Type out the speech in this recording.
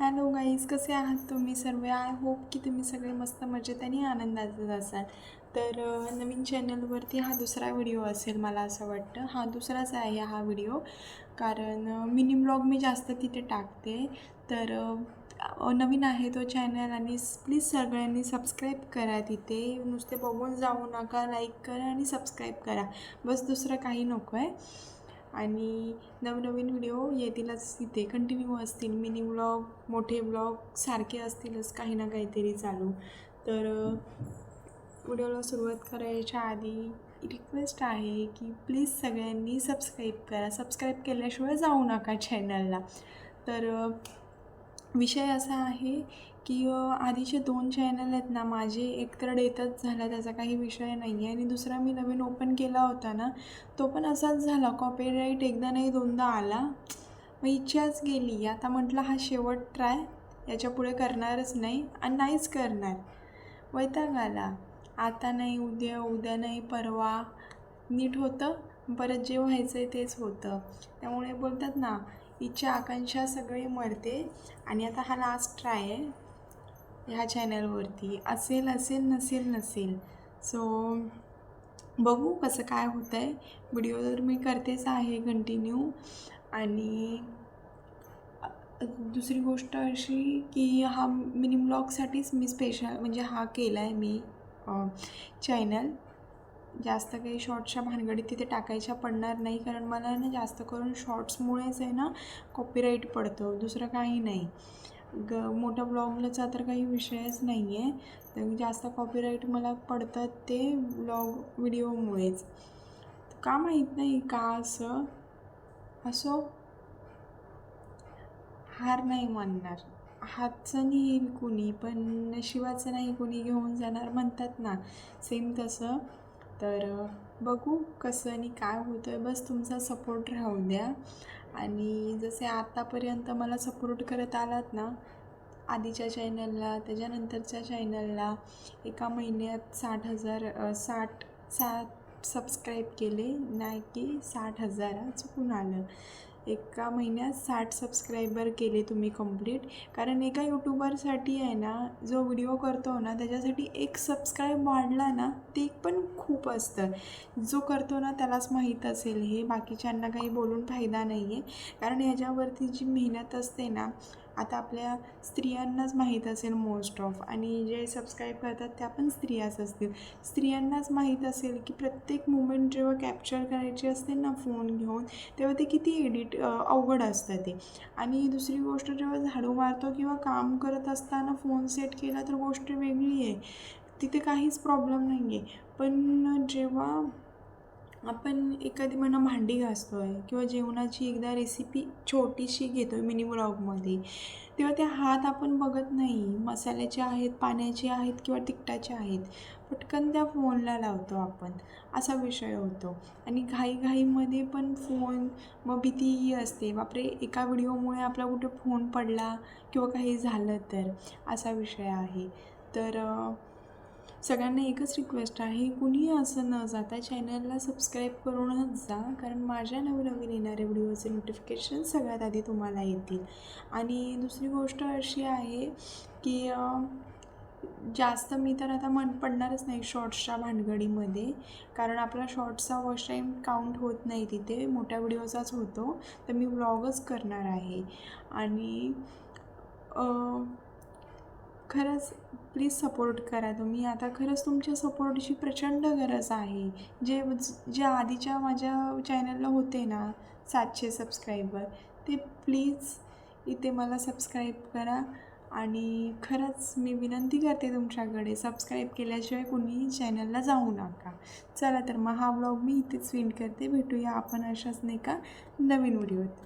Hello guys कसे आहात तुम्ही सर्व? आय होप की तुम्ही सगळे मस्त मजेत आणि आनंदातच असाल. तर नवीन चॅनलवरती हा दुसरा व्हिडिओ असेल मला असं वाटतं. हा दुसराच आहे हा व्हिडिओ कारण मिनी ब्लॉग मी जास्त तिथे टाकते. तर नवीन आहे तो चॅनल आणि प्लीज सगळ्यांनी सबस्क्राईब करा तिथे. नुसते बघून जाऊ नका लाईक करा आणि सबस्क्राईब करा. बस दुसरं काही नको आहे आणि नवनवीन व्हिडिओ येतीलच तिथे कंटिन्यू असतील. मिनी ब्लॉग मोठे ब्लॉग सारखे असतीलच काही ना काहीतरी चालू. तर व्हिडिओला सुरुवात करायच्या आधी रिक्वेस्ट आहे की प्लीज सगळ्यांनी सबस्क्राईब करा. सबस्क्राईब केल्याशिवाय जाऊ नका चॅनलला तर विषय असा आहे की आधीचे दोन चॅनल आहेत ना माझे एकतर डेथच झाला त्याचा काही विषय नाही आहे आणि दुसरा मी नवीन ओपन केला होता ना तो पण असाच झाला. कॉपीराईट एकदा नाही दोनदा आला. मग इच्छाच गेली. आता म्हटलं हा शेवट ट्राय याच्यापुढे करणारच नाही. आणि नाहीच करणार. वैताग आला. आता नाही उद्या उद्या नाही परवा. नीट होतं. परत जे व्हायचं आहे तेच होतं. त्यामुळे बोलतात ना इच्छा आकांक्षा सगळी मरते. आणि आता हा लास्ट ट्राय आहे. ह्या चॅनलवरती. असेल असेल नसेल नसेल. सो बघू कसं काय होतं आहे व्हिडिओ तर मी करतेच आहे कंटिन्यू आणि दुसरी गोष्ट अशी की हा मिनी ब्लॉगसाठीच मी स्पेशल म्हणजे हा केला आहे मी चॅनल जास्त काही शॉर्ट्सच्या भानगडीत तिथे टाकायच्या पडणार नाही. कारण मला ना जास्त करून शॉर्ट्समुळेच आहे ना कॉपीराईट पडतो. दुसरं काही नाही. ग मोठ्या ब्लॉगचा तर काही विषयच नाही आहे तर जास्त कॉपीराईट मला पडतात ते ब्लॉग व्हिडिओमुळेच. का माहीत नाही का असं? असो. हार नाही मानणार. हातचं नाही येईल कुणी पण शिवाचं नाही कुणी घेऊन जाणार म्हणतात ना. सेम तसं. तर बघू कसं आणि काय होतं आहे बस तुमचा सपोर्ट राहू द्या. आणि जसे आतापर्यंत मला सपोर्ट करत आलात ना आधीच्या चॅनलला त्याच्यानंतरच्या चॅनलला एका महिन्यात साठ हजार साठ सात सबस्क्राईब केले. नाही की साठ हजार चुकून आलं. एका महिन्यात साठ सबस्क्रायबर केले तुम्ही कंप्लीट कारण एका यूट्यूबरसाठी आहे ना जो व्हिडिओ करतो ना त्याच्यासाठी एक सबस्क्राईब वाढला ना ते पण खूप असतं. जो करतो ना त्यालाच माहीत असेल. हे बाकीच्यांना काही बोलून फायदा नाही आहे कारण ह्याच्यावरती जी मेहनत असते ना आता आपल्या स्त्रियांनाच माहीत असेल मोस्ट ऑफ आणि जे सबस्क्राईब करतात त्या पण स्त्रियाच असतील. स्त्रियांनाच माहीत असेल की प्रत्येक मुमेंट जेव्हा कॅप्चर करायची असते ना फोन घेऊन तेव्हा ते किती एडिट अवघड असतं ते. आणि दुसरी गोष्ट जेव्हा झाडू मारतो किंवा काम करत असताना फोन सेट केला तर गोष्ट वेगळी आहे. तिथे काहीच प्रॉब्लेम नाही आहे पण जेव्हा आपण एखादी म्हणा भांडी घासतो आहे किंवा जेवणाची एकदा रेसिपी छोटीशी घेतो आहे मिनी ब्लॉगमध्ये तेव्हा ते हात आपण बघत नाही. मसाल्याचे आहेत पाण्याचे आहेत किंवा तिखटाचे आहेत पटकन त्या फोनला लावतो आपण. असा विषय होतो. आणि घाईघाईमध्ये पण फोन मग भीतीही असते. बापरे एका व्हिडिओमुळे आपला कुठे फोन पडला किंवा काही झालं तर असा विषय आहे. तर सगळ्यांना एकच रिक्वेस्ट आहे कुणीही असं न जाता चॅनलला सबस्क्राईब करूनच जा कारण माझ्या नवनवीन येणाऱ्या व्हिडिओचे नोटिफिकेशन सगळ्यात आधी तुम्हाला येतील. आणि दुसरी गोष्ट अशी आहे की जास्त मी तर आता मन पडणारच नाही शॉर्ट्सच्या भानगडीमध्ये कारण आपला शॉर्ट्सचा वॉच टाईम काउंट होत नाही तिथे मोठ्या व्हिडिओचाच होतो तर मी व्लॉगच करणार आहे. आणि खरंच प्लीज सपोर्ट करा तुम्ही. आता खरंच तुमच्या सपोर्टची प्रचंड गरज आहे. जे जे आधीच्या माझ्या चॅनलला होते ना सातशे सबस्क्रायबर ते प्लीज इथे मला सबस्क्राईब करा. आणि खरंच मी विनंती करते तुमच्याकडे सबस्क्राईब केल्याशिवाय कुणीही चॅनलला जाऊ नका. चला तर मग हा ब्लॉग मी इथेच विंड करते. भेटूया आपण अशाच नाही का नवीन व्हिडिओत